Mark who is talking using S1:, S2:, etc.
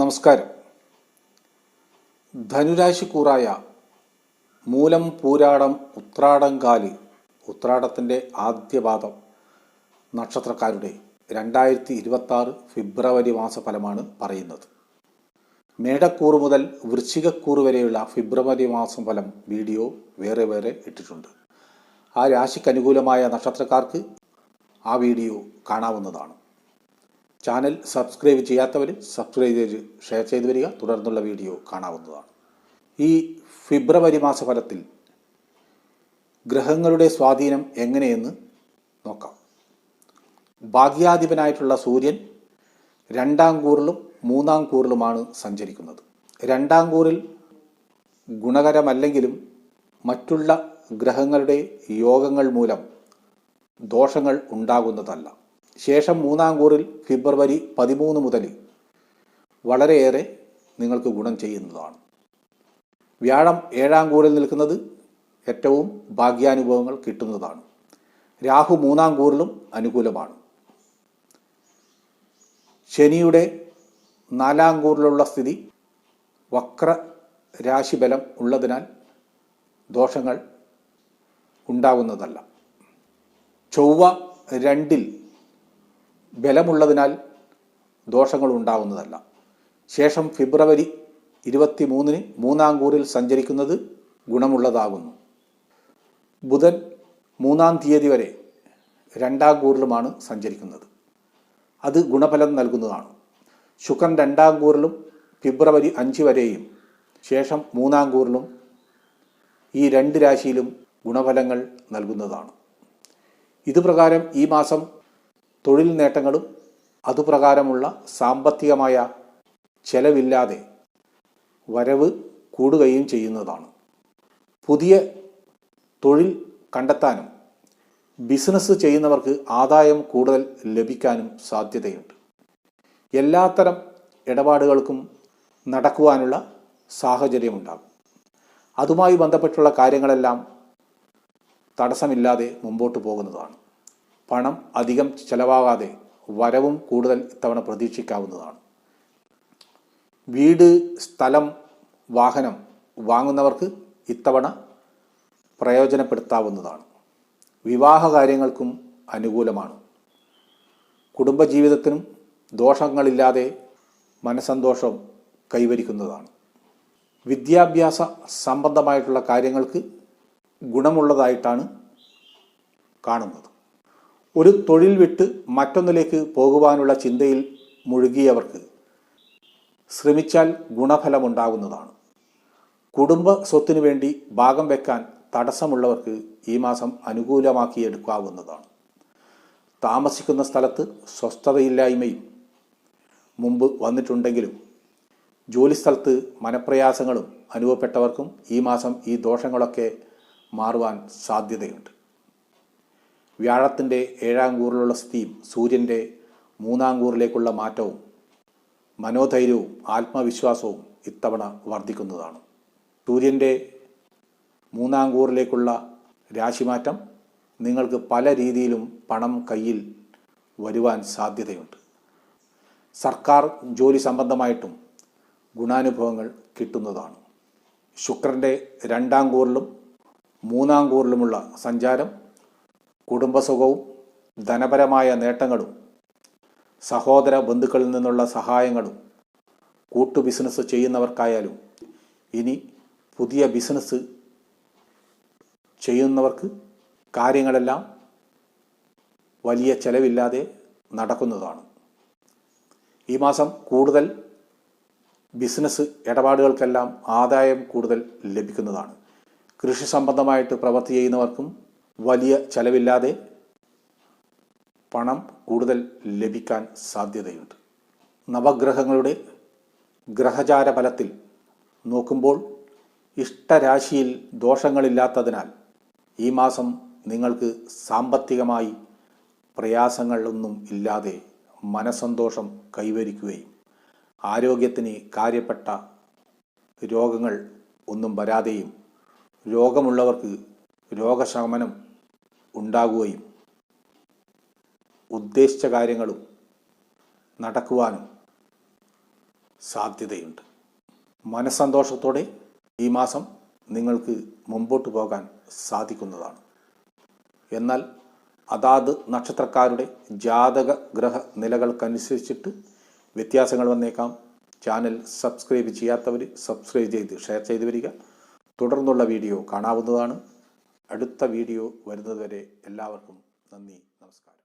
S1: നമസ്കാരം. ധനുരാശിക്കൂറായ മൂലം പൂരാടം ഉത്രാടം കാലി ഉത്രാടത്തിന്റെ ആദ്യപാദം നക്ഷത്രക്കാരുടെ രണ്ടായിരത്തി ഇരുപത്തി ഫെബ്രുവരി മാസഫലമാണ് പറയുന്നത്. മേടക്കൂറ് മുതൽ വൃശ്ചികക്കൂറ് വരെയുള്ള ഫെബ്രുവരി മാസം ഫലം വീഡിയോ വേറെ വേറെ ഇട്ടിട്ടുണ്ട്. ആ രാശിക്ക് അനുകൂലമായ നക്ഷത്രക്കാർക്ക് ആ വീഡിയോ കാണാവുന്നതാണ്. ചാനൽ സബ്സ്ക്രൈബ് ചെയ്യാത്തവർ സബ്സ്ക്രൈബ് ചെയ്ത് ഷെയർ ചെയ്തു വരിക. തുടർന്നുള്ള വീഡിയോ കാണാവുന്നതാണ്. ഈ ഫെബ്രുവരി മാസഫലത്തിൽ ഗ്രഹങ്ങളുടെ സ്വാധീനം എങ്ങനെയെന്ന് നോക്കാം. ഭാഗ്യാധിപനായിട്ടുള്ള സൂര്യൻ രണ്ടാം കൂറിലും മൂന്നാം കൂറിലുമാണ് സഞ്ചരിക്കുന്നത്. രണ്ടാം കൂറിൽ ഗുണകരമല്ലെങ്കിലും മറ്റുള്ള ഗ്രഹങ്ങളുടെ യോഗങ്ങൾ മൂലം ദോഷങ്ങൾ ഉണ്ടാകുന്നതല്ല. ശേഷം മൂന്നാം കൂറിൽ ഫെബ്രുവരി പതിമൂന്ന് മുതൽ വളരെയേറെ നിങ്ങൾക്ക് ഗുണം ചെയ്യുന്നതാണ്. വ്യാഴം ഏഴാം കൂറിൽ നിൽക്കുന്നത് ഏറ്റവും ഭാഗ്യാനുഭവങ്ങൾ കിട്ടുന്നതാണ്. രാഹു മൂന്നാം കൂറിലും അനുകൂലമാണ്. ശനിയുടെ നാലാം കൂറിലുള്ള സ്ഥിതി വക്ര രാശിബലം ഉള്ളതിനാൽ ദോഷങ്ങൾ ഉണ്ടാകുന്നതല്ല ചൊവ്വ രണ്ടിൽ ബലമുള്ളതിനാൽ ദോഷങ്ങൾ ഉണ്ടാകുന്നതല്ല ശേഷം ഫെബ്രുവരി ഇരുപത്തി മൂന്നിന് മൂന്നാം കൂറിൽ സഞ്ചരിക്കുന്നത് ഗുണമുള്ളതാകുന്നു. ബുധൻ മൂന്നാം തീയതി വരെ രണ്ടാം കൂറിലുമാണ് സഞ്ചരിക്കുന്നത്. അത് ഗുണഫലം നൽകുന്നതാണ്. ശുക്രൻ രണ്ടാം കൂറിലും ഫെബ്രുവരി അഞ്ച് വരെയും ശേഷം മൂന്നാം കൂറിലും ഈ രണ്ട് രാശിയിലും ഗുണഫലങ്ങൾ നൽകുന്നതാണ്. ഇതുപ്രകാരം ഈ മാസം തൊഴിൽ നേട്ടങ്ങളും അതുപ്രകാരമുള്ള സാമ്പത്തികമായ ചെലവില്ലാതെ വരവ് കൂടുകയും ചെയ്യുന്നതാണ്. പുതിയ തൊഴിൽ കണ്ടെത്താനും ബിസിനസ് ചെയ്യുന്നവർക്ക് ആദായം കൂടുതൽ ലഭിക്കാനും സാധ്യതയുണ്ട്. എല്ലാത്തരം ഇടപാടുകൾക്കും നടക്കുവാനുള്ള സാഹചര്യമുണ്ടാകും. അതുമായി ബന്ധപ്പെട്ടുള്ള കാര്യങ്ങളെല്ലാം തടസ്സമില്ലാതെ മുമ്പോട്ട് പോകുന്നതാണ്. പണം അധികം ചെലവാകാതെ വരവും കൂടുതൽ ഇത്തവണ പ്രതീക്ഷിക്കാവുന്നതാണ്. വീട് സ്ഥലം വാഹനം വാങ്ങുന്നവർക്ക് ഇത്തവണ പ്രയോജനപ്പെടുത്താവുന്നതാണ്. വിവാഹ കാര്യങ്ങൾക്കും അനുകൂലമാണ്. കുടുംബജീവിതത്തിനും ദോഷങ്ങളില്ലാതെ മനസ്സന്തോഷം കൈവരിക്കുന്നതാണ്. വിദ്യാഭ്യാസ സംബന്ധമായിട്ടുള്ള കാര്യങ്ങൾക്ക് ഗുണമുള്ളതായിട്ടാണ് കാണുന്നത്. ഒരു തൊഴിൽ വിട്ട് മറ്റൊന്നിലേക്ക് പോകുവാനുള്ള ചിന്തയിൽ മുഴുകിയവർക്ക് ശ്രമിച്ചാൽ ഗുണഫലമുണ്ടാകുന്നതാണ്. കുടുംബ സ്വത്തിനു വേണ്ടി ഭാഗം വെക്കാൻ തടസ്സമുള്ളവർക്ക് ഈ മാസം അനുകൂലമാക്കിയെടുക്കാവുന്നതാണ് താമസിക്കുന്ന സ്ഥലത്ത് സ്വസ്ഥതയില്ലായ്മയും മുമ്പ് വന്നിട്ടുണ്ടെങ്കിലും ജോലിസ്ഥലത്ത് മനപ്രയാസങ്ങളും അനുഭവപ്പെട്ടവർക്കും ഈ മാസം ഈ ദോഷങ്ങളൊക്കെ മാറുവാൻ സാധ്യതയുണ്ട്. വ്യാഴത്തിന്റെ ഏഴാം കൂറിലുള്ള സ്ഥിതിയും സൂര്യന്റെ മൂന്നാം കൂറിലേക്കുള്ള മാറ്റവും മനോധൈര്യവും ആത്മവിശ്വാസവും ഇത്തവണ വർദ്ധിക്കുന്നതാണ് സൂര്യന്റെ മൂന്നാം കൂറിലേക്കുള്ള രാശിമാറ്റം നിങ്ങൾക്ക് പല രീതിയിലും പണം കയ്യിൽ വരുവാൻ സാധ്യതയുണ്ട്. സർക്കാർ ജോലി സംബന്ധമായിട്ടും ഗുണാനുഭവങ്ങൾ കിട്ടുന്നതാണ്. ശുക്രന്റെ രണ്ടാം കൂറിലും മൂന്നാം കൂറിലുമുള്ള സഞ്ചാരം കുടുംബസുഖവും ധനപരമായ നേട്ടങ്ങളും സഹോദര ബന്ധുക്കളിൽ നിന്നുള്ള സഹായങ്ങളും കൂട്ടു ബിസിനസ് ചെയ്യുന്നവർക്കായാലും ഇനി പുതിയ ബിസിനസ് ചെയ്യുന്നവർക്ക് കാര്യങ്ങളെല്ലാം വലിയ ചെലവില്ലാതെ നടക്കുന്നതാണ്. ഈ മാസം കൂടുതൽ ബിസിനസ് ഇടപാടുകൾക്കെല്ലാം ആദായം കൂടുതൽ ലഭിക്കുന്നതാണ്. കൃഷി സംബന്ധമായിട്ട് പ്രവൃത്തി ചെയ്യുന്നവർക്കും വലിയ ചെലവില്ലാതെ പണം കൂടുതൽ ലഭിക്കാൻ സാധ്യതയുണ്ട്. നവഗ്രഹങ്ങളുടെ ഗ്രഹചാര ഫലത്തിൽ നോക്കുമ്പോൾ ഇഷ്ടരാശിയിൽ ദോഷങ്ങളില്ലാത്തതിനാൽ ഈ മാസം നിങ്ങൾക്ക് സാമ്പത്തികമായി പ്രയാസങ്ങളൊന്നും ഇല്ലാതെ മനസന്തോഷം കൈവരിക്കുകയും ആരോഗ്യത്തിന് കാര്യപ്പെട്ട രോഗങ്ങൾ ഒന്നും വരാതെയും രോഗമുള്ളവർക്ക് രോഗശമനം ഉണ്ടാകുകയും ഉദ്ദേശിച്ച കാര്യങ്ങളും നടക്കുവാനും സാധ്യതയുണ്ട്. മനസ്സന്തോഷത്തോടെ ഈ മാസം നിങ്ങൾക്ക് മുമ്പോട്ട് പോകാൻ സാധിക്കുന്നതാണ്. എന്നാൽ അതാത് നക്ഷത്രക്കാരുടെ ജാതക ഗ്രഹ നിലകൾക്കനുസരിച്ചിട്ട് വ്യത്യാസങ്ങൾ വന്നേക്കാം. ചാനൽ സബ്സ്ക്രൈബ് ചെയ്യാത്തവർ സബ്സ്ക്രൈബ് ചെയ്ത് ഷെയർ ചെയ്ത് വരിക. തുടർന്നുള്ള വീഡിയോ കാണാവുന്നതാണ്. അടുത്ത വീഡിയോ വരുന്നതുവരെ എല്ലാവർക്കും നന്ദി നമസ്കാരം.